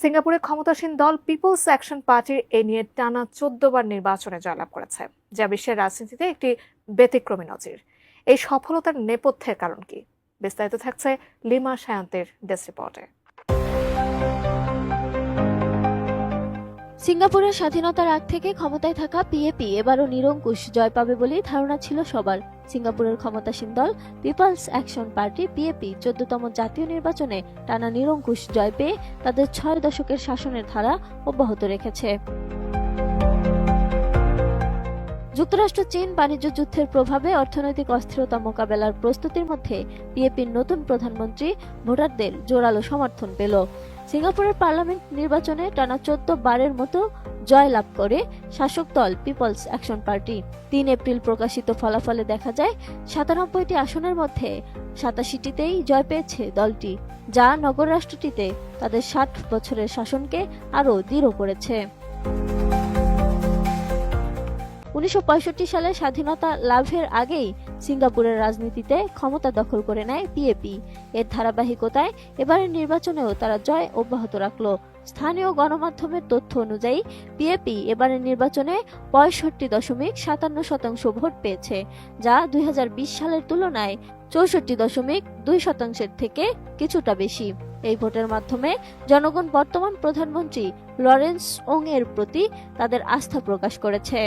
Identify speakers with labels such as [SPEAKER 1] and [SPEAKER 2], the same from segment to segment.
[SPEAKER 1] সিঙ্গাপুরে ক্ষমতাসীন দল পিপলস অ্যাকশন পার্টির এ নিয়ে টানা চোদ্দবার নির্বাচনে জয়লাভ করেছে, যা বিশ্বের রাজনীতিতে একটি ব্যতিক্রমী নজির। এই সফলতার নেপথ্যের কারণ কি? বিস্তারিত থাকছে লিমা সায়ন্তের ডেস্ক রিপোর্টে।
[SPEAKER 2] সিঙ্গাপুরের স্বাধীনতার আগ থেকে ক্ষমতায় থাকা পিএপি এবারও নিরঙ্কুশ জয় পাবে বলেই ধারণা ছিল সবার। সিঙ্গাপুরের ক্ষমতাসীন দল পিপলস অ্যাকশন পার্টি পিএপি চোদ্দতম জাতীয় নির্বাচনে টানা নিরঙ্কুশ জয় পেয়ে তাদের ছয় দশকের শাসনের ধারা অব্যাহত রেখেছে। যুক্তরাষ্ট্র, চীন বাণিজ্য যুদ্ধের প্রভাবে অর্থনৈতিক অস্থিরতা মোকাবেলার প্রস্তুতির মধ্যে পিএপির নতুন প্রধানমন্ত্রী ভোটারদের জোরালো সমর্থন পেল। সিঙ্গাপুরের পার্লামেন্ট নির্বাচনে টানা চোদ্দ বারের মতো জয় লাভ করে শাসক দল পিপলস অ্যাকশন পার্টি। তিন এপ্রিল প্রকাশিত ফলাফলে দেখা যায়, সাতানব্বইটি আসনের মধ্যে সাতাশিটিতেই জয় পেয়েছে দলটি, যা নগর রাষ্ট্রটিতে তাদের ষাট বছরের শাসনকে আরও দৃঢ় করেছে। উনিশশো পঁয়ষট্টি সালে স্বাধীনতা লাভের আগেই সিঙ্গাপুরের রাজনীতিতে ক্ষমতা দখল করে নেয় পিএপি এর ধারাবাহিকতায় এবারের নির্বাচনেও তারা জয় অব্যাহত রাখল। স্থানীয় গণমাধ্যমের তথ্য অনুযায়ী পিএপি এবারের নির্বাচনে পঁয়ষট্টি দশমিক সাতান্ন শতাংশ ভোট পেয়েছে, যা দুই হাজার বিশ সালের তুলনায় চৌষট্টি দশমিক দুই শতাংশের থেকে কিছুটা বেশি। এই ভোটের মাধ্যমে জনগণ বর্তমান প্রধানমন্ত্রী লরেন্স ওং এর প্রতি তাদের আস্থা প্রকাশ করেছে।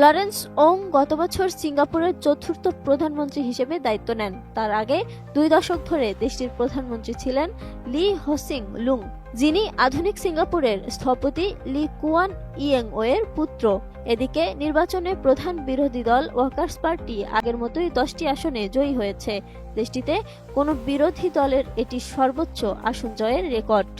[SPEAKER 2] লরেন্স ওং গত বছর সিঙ্গাপুরের চতুর্থ প্রধানমন্ত্রী হিসেবে দায়িত্ব নেন। তার আগে দুই দশক ধরে দেশটির প্রধানমন্ত্রী ছিলেন লি হোসিং লুং, যিনি আধুনিক সিঙ্গাপুরের স্থপতি লি কুয়ান ইয়েং ওয়ের পুত্র। এদিকে নির্বাচনে প্রধান বিরোধী দল ওয়ার্কার্স পার্টি আগের মতোই দশটি আসনে জয়ী হয়েছে। দেশটিতে কোনো বিরোধী দলের এটি সর্বোচ্চ আসন জয়ের রেকর্ড।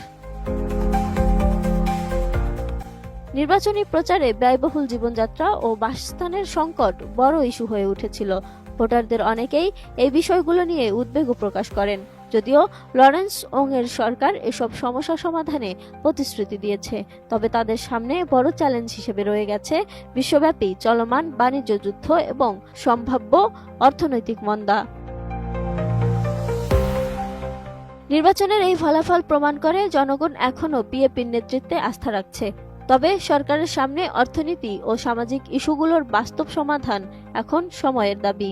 [SPEAKER 2] নির্বাচনী প্রচারে ব্যয়বহুল জীবনযাত্রা ও বাসস্থানের সংকট বড় ইস্যু হয়ে উঠেছিল। ভোটারদের অনেকেই এই বিষয়গুলো নিয়ে উদ্বেগও প্রকাশ করেন। যদিও লরেন্স ওং এর সরকার এসব সমস্যা সমাধানে প্রতিশ্রুতি দিয়েছে, তবে তাদের সামনে বড় চ্যালেঞ্জ হিসেবে রয়ে গেছে বিশ্বব্যাপী চলমান বাণিজ্য যুদ্ধ এবং সম্ভাব্য অর্থনৈতিক মন্দা। নির্বাচনের এই ফলাফল প্রমাণ করে জনগণ এখনও বিএপির নেতৃত্বে আস্থা রাখছে। তবে সরকারের সামনে অর্থনীতি ও সামাজিক ইস্যুগুলোর বাস্তব সমাধান এখন সময়ের দাবি।